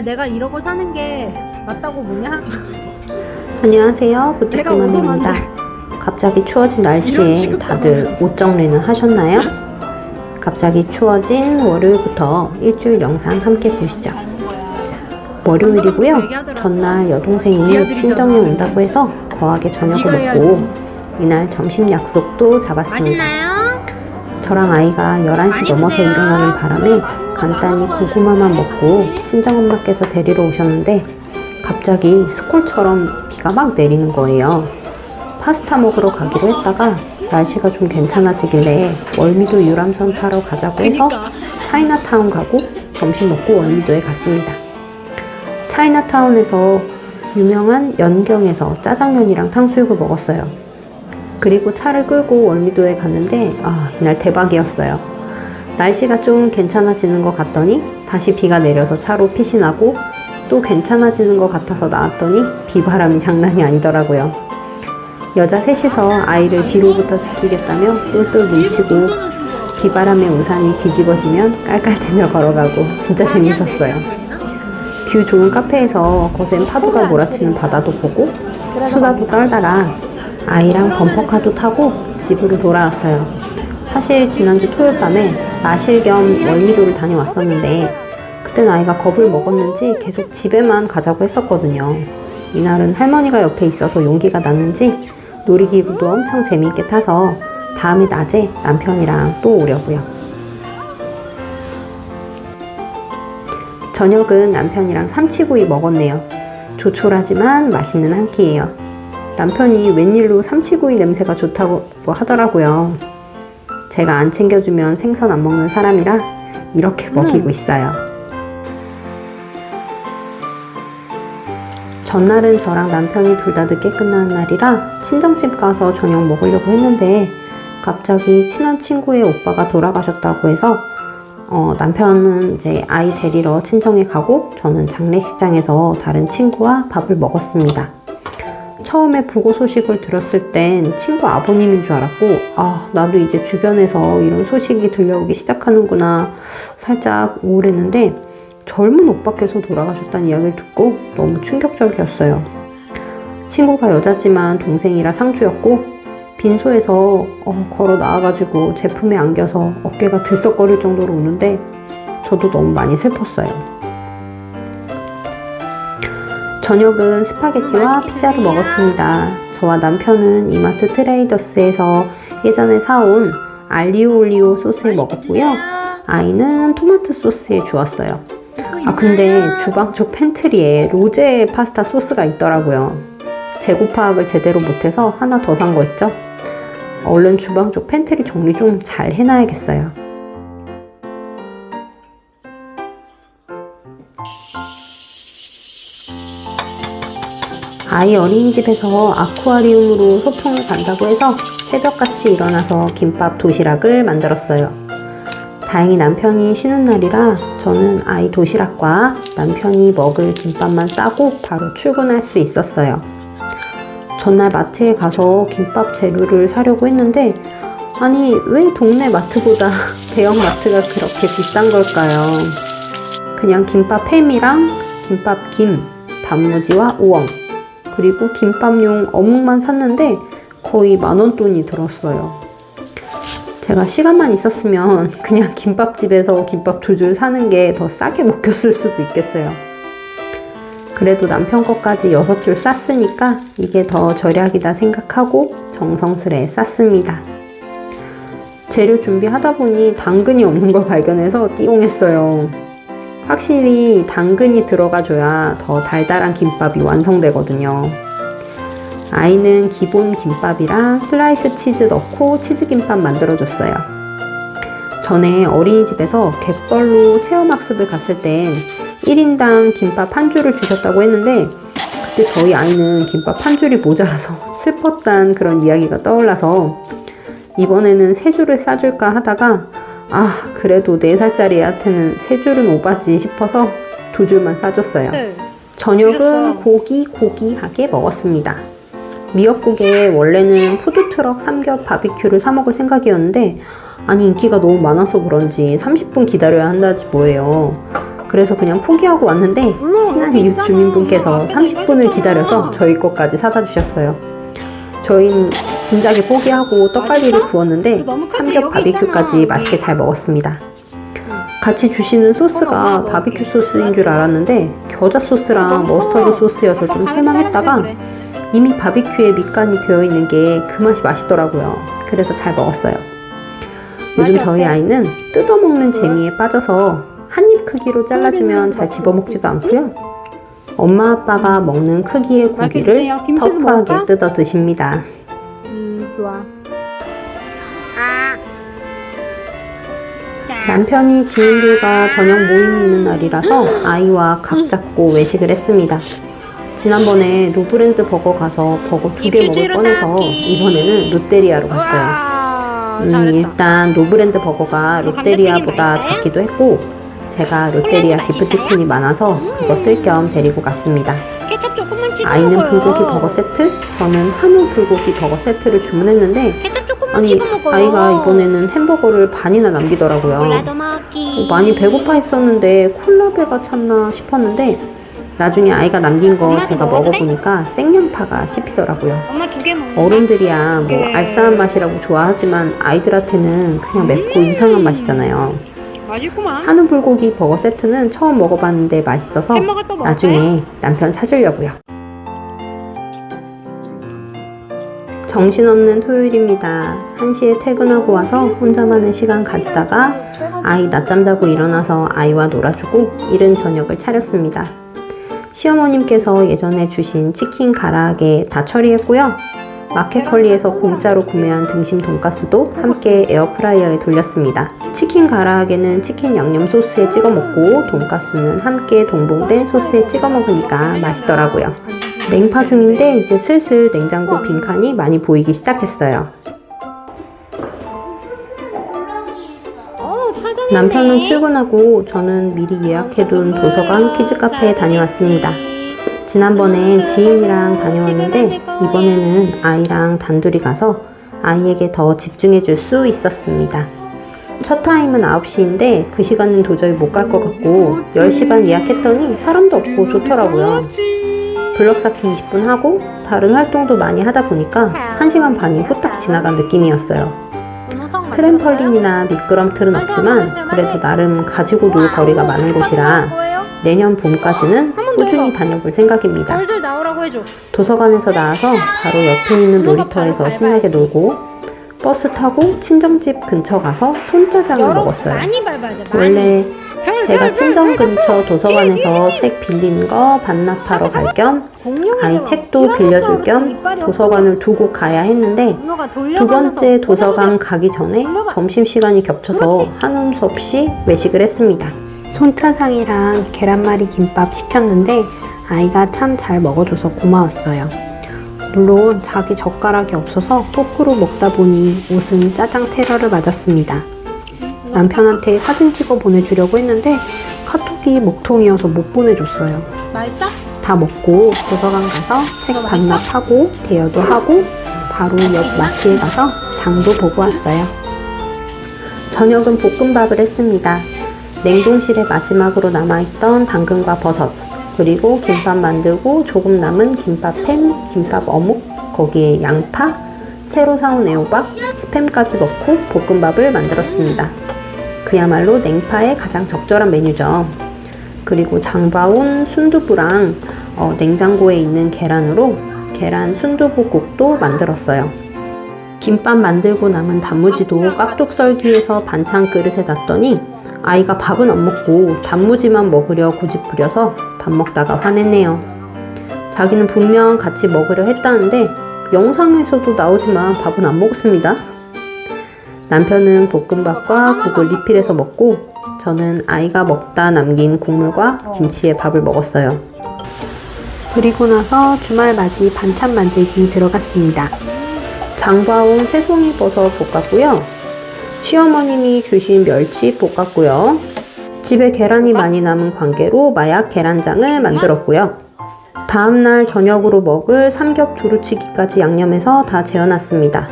야 내가 이러고 사는 게 맞다고 보냐? 안녕하세요. 내가 부탁드립니다. 갑자기 추워진 날씨에 다들 옷 정리는 하셨나요? 갑자기 추워진 월요일부터 일주일 영상 함께 보시죠. 월요일이고요. 전날 여동생이 친정에 온다고 해서 거하게 저녁을 먹고 이날 점심 약속도 잡았습니다. 저랑 아이가 11시 넘어서. 일어나는 바람에 간단히 고구마만 먹고 친정엄마께서 데리러 오셨는데 갑자기 스콜처럼 비가 막 내리는 거예요. 파스타 먹으러 가기로 했다가 날씨가 좀 괜찮아지길래 월미도 유람선 타러 가자고 해서 차이나타운 가고 점심 먹고 월미도에 갔습니다. 차이나타운에서 유명한 연경에서 짜장면이랑 탕수육을 먹었어요. 그리고 차를 끌고 월미도에 갔는데 아 이날 대박이었어요. 날씨가 좀 괜찮아지는 것 같더니 다시 비가 내려서 차로 핏이 나고 또 괜찮아지는 것 같아서 나왔더니 비바람이 장난이 아니더라고요. 여자 셋이서 아이를 비로부터 지키겠다며 똘똘 뭉치고 비바람에 우산이 뒤집어지면 깔깔대며 걸어가고 진짜 재밌었어요. 뷰 좋은 카페에서 거센 파도가 몰아치는 바다도 보고 수다도 떨다가 아이랑 범퍼카도 타고 집으로 돌아왔어요. 사실 지난주 토요일 밤에 마실 겸 월미도를 다녀왔었는데 그땐 아이가 겁을 먹었는지 계속 집에만 가자고 했었거든요. 이날은 할머니가 옆에 있어서 용기가 났는지 놀이기구도 엄청 재미있게 타서 다음에 낮에 남편이랑 또 오려고요. 저녁은 남편이랑 삼치구이 먹었네요. 조촐하지만 맛있는 한 끼예요. 남편이 웬일로 삼치구이 냄새가 좋다고 하더라고요. 제가 안 챙겨주면 생선 안 먹는 사람이라 이렇게 먹이고 있어요. 전날은 저랑 남편이 둘 다 늦게 끝나는 날이라 친정집 가서 저녁 먹으려고 했는데 갑자기 친한 친구의 오빠가 돌아가셨다고 해서 어, 남편은 이제 아이 데리러 친정에 가고 저는 장례식장에서 다른 친구와 밥을 먹었습니다. 처음에 부고 소식을 들었을 땐 친구 아버님인 줄 알았고, 아, 나도 이제 주변에서 이런 소식이 들려오기 시작하는구나 살짝 우울했는데, 젊은 오빠께서 돌아가셨다는 이야기를 듣고 너무 충격적이었어요. 친구가 여자지만 동생이라 상주였고, 빈소에서 어, 걸어 나와가지고 제품에 안겨서 어깨가 들썩거릴 정도로 우는데, 저도 너무 많이 슬펐어요. 저녁은 스파게티와 피자를 먹었습니다. 저와 남편은 이마트 트레이더스에서 예전에 사온 알리오 올리오 소스에 먹었고요. 아이는 토마토 소스에 주었어요. 아 근데 주방 쪽 팬트리에 로제 파스타 소스가 있더라고요. 재고 파악을 제대로 못해서 하나 더 산 거 있죠? 얼른 주방 쪽 팬트리 정리 좀 잘 해놔야겠어요. 아이 어린이집에서 아쿠아리움으로 소풍을 간다고 해서 새벽같이 일어나서 김밥 도시락을 만들었어요. 다행히 남편이 쉬는 날이라 저는 아이 도시락과 남편이 먹을 김밥만 싸고 바로 출근할 수 있었어요. 전날 마트에 가서 김밥 재료를 사려고 했는데 아니 왜 동네 마트보다 대형 마트가 그렇게 비싼 걸까요? 그냥 김밥 햄이랑 김밥 김, 단무지와 우엉 그리고 김밥용 어묵만 샀는데 거의 만원 돈이 들었어요. 제가 시간만 있었으면 그냥 김밥집에서 김밥 두 줄 사는 게 더 싸게 먹혔을 수도 있겠어요. 그래도 남편 것까지 여섯 줄 쌌으니까 이게 더 절약이다 생각하고 정성스레 쌌습니다. 재료 준비하다 보니 당근이 없는 걸 발견해서 띠용했어요. 확실히 당근이 들어가줘야 더 달달한 김밥이 완성되거든요. 아이는 기본 김밥이랑 슬라이스 치즈 넣고 치즈김밥 만들어줬어요. 전에 어린이집에서 갯벌로 체험학습을 갔을 땐 1인당 김밥 한 줄을 주셨다고 했는데 그때 저희 아이는 김밥 한 줄이 모자라서 슬펐단 그런 이야기가 떠올라서 이번에는 세 줄을 싸줄까 하다가 아 그래도 4살짜리 애한테는 세 줄은 오바지 싶어서 두 줄만 싸줬어요. 저녁은 고기 고기하게 먹었습니다. 미역국에 원래는 푸드트럭 삼겹 바비큐를 사 먹을 생각이었는데 아니 인기가 너무 많아서 그런지 30분 기다려야 한다지 뭐예요. 그래서 그냥 포기하고 왔는데 친한 이웃 주민분께서 30분을 기다려서 저희 것까지 사다 주셨어요. 저흰 진작에 포기하고 떡갈비를 구웠는데 삼겹 바비큐까지 맛있게 잘 먹었습니다. 같이 주시는 소스가 바비큐 소스인 줄 알았는데 겨자 소스랑 머스터드 소스여서 좀 실망했다가 이미 바비큐에 밑간이 되어 있는 게 그 맛이 맛있더라고요. 그래서 잘 먹었어요. 요즘 저희 아이는 뜯어먹는 재미에 빠져서 한 입 크기로 잘라주면 잘 집어먹지도 않고요. 엄마 아빠가 먹는 크기의 고기를 터프하게 뜯어 드십니다. 음 좋아. 남편이 지인들과 저녁 모임이 있는 날이라서 아이와 각 잡고 외식을 했습니다. 지난번에 노브랜드 버거 가서 버거 두 개 먹을 뻔해서 이번에는 롯데리아로 갔어요. 와, 음. 일단 노브랜드 버거가 롯데리아보다 작기도 했고 제가 롯데리아 기프티콘이 많아서 그거 쓸 겸 데리고 갔습니다. 아이는. 불고기 버거 세트, 저는 한우 불고기 버거 세트를 주문했는데 아니. 아이가 이번에는 햄버거를 반이나 남기더라고요. 어, 많이 배고파 했었는데 콜라배가 찼나 싶었는데 나중에 아이가 남긴 거 제가? 먹어보니까 생양파가 씹히더라고요. 어른들이야 뭐 네. 알싸한 맛이라고 좋아하지만 아이들한테는 그냥 맵고 이상한 맛이잖아요. 맛있구만. 한우 불고기 버거 세트는 처음 먹어봤는데 맛있어서 햄버거 또 먹을까요? 나중에 남편 사주려고요. 정신없는 토요일입니다. 1시에 퇴근하고 와서 혼자만의 시간 가지다가 아이 낮잠 자고 일어나서 아이와 놀아주고 이른 저녁을 차렸습니다. 시어머님께서 예전에 주신 치킨 가라아게 다 처리했고요. 마켓컬리에서 공짜로 구매한 등심 돈가스도 함께 에어프라이어에 돌렸습니다. 치킨 가라아게는 치킨 양념 소스에 찍어 먹고 돈가스는 함께 동봉된 소스에 찍어 먹으니까 맛있더라고요. 냉파 중인데 이제 슬슬 냉장고 빈칸이 많이 보이기 시작했어요. 남편은 출근하고 저는 미리 예약해둔 도서관 키즈 카페에 다녀왔습니다. 지난번엔 지인이랑 다녀왔는데 이번에는 아이랑 단둘이 가서 아이에게 더 집중해 줄 수 있었습니다. 첫 타임은 9시인데 그 시간은 도저히 못 갈 것 같고 10시 반 예약했더니 사람도 없고 좋더라고요. 블럭 쌓기 20분 하고 다른 활동도 많이 하다 보니까 1시간 반이 후딱 지나간 느낌이었어요. 트램펄린이나 미끄럼틀은 없지만 그래도 나름 가지고 놀 거리가 많은 곳이라 내년 봄까지는 꾸준히 다녀볼 생각입니다. 덜덜 나오라고 해줘. 도서관에서 나와서 바로 옆에 있는 놀이터에서 신나게 놀고 버스 타고 친정집 근처 가서 손짜장을 먹었어요. 원래 별, 제가 별, 친정 근처 도서관에서 책 빌린 거 반납하러 갈겸 공룡이 아이 막 책도 빌려줄 겸 도서관을 두고 가야 했는데 두 번째 도서관 가기 전에. 점심시간이 겹쳐서 수 없이 외식을 했습니다. 손차상이랑 계란말이 김밥 시켰는데 아이가 참 잘 먹어줘서 고마웠어요. 물론 자기 젓가락이 없어서 거꾸로 먹다 보니 옷은 짜장 테러를 맞았습니다. 남편한테 사진 찍어 보내주려고 했는데 카톡이 먹통이어서 못 보내줬어요. 맛있어? 다 먹고 도서관 가서 책 반납하고 대여도 하고 바로 옆 마트에 가서 장도 보고 왔어요. 저녁은 볶음밥을 했습니다. 냉동실에 마지막으로 남아있던 당근과 버섯, 그리고 김밥 만들고 조금 남은 김밥 햄, 김밥 어묵, 거기에 양파, 새로 사온 애호박, 스팸까지 넣고 볶음밥을 만들었습니다. 그야말로 냉파에 가장 적절한 메뉴죠. 그리고 장봐온 순두부랑 어, 냉장고에 있는 계란으로 계란 순두부국도 만들었어요. 김밥 만들고 남은 단무지도 깍둑 썰기해서 반찬 그릇에 놨더니 아이가 밥은 안 먹고 단무지만 먹으려 고집 부려서 밥 먹다가 화냈네요. 자기는 분명 같이 먹으려 했다는데 영상에서도 나오지만 밥은 안 먹었습니다. 남편은 볶음밥과 국을 리필해서 먹고 저는 아이가 먹다 남긴 국물과 김치에 밥을 먹었어요. 그리고 나서 주말 맞이 반찬 만들기 들어갔습니다. 장봐온 새송이 버섯 볶았고요. 시어머님이 주신 멸치 볶았고요. 집에 계란이 많이 남은 관계로 마약 계란장을 만들었고요. 다음날 저녁으로 먹을 삼겹 두루치기까지 양념해서 다 재워놨습니다.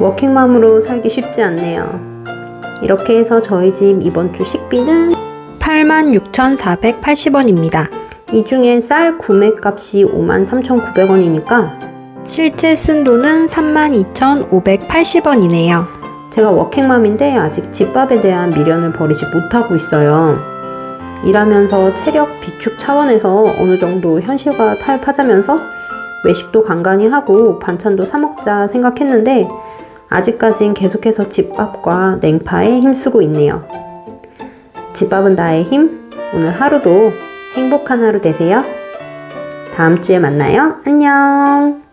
워킹맘으로 살기 쉽지 않네요. 이렇게 해서 저희 집 이번 주 식비는 86,480원입니다. 이 중에 쌀 구매값이 53,900원이니까 실제 쓴 돈은 32,580원이네요. 제가 워킹맘인데 아직 집밥에 대한 미련을 버리지 못하고 있어요. 일하면서 체력 비축 차원에서 어느 정도 현실과 타협하자면서 외식도 간간히 하고 반찬도 사 먹자 생각했는데 아직까진 계속해서 집밥과 냉파에 힘쓰고 있네요. 집밥은 나의 힘. 오늘 하루도 행복한 하루 되세요. 다음 주에 만나요. 안녕.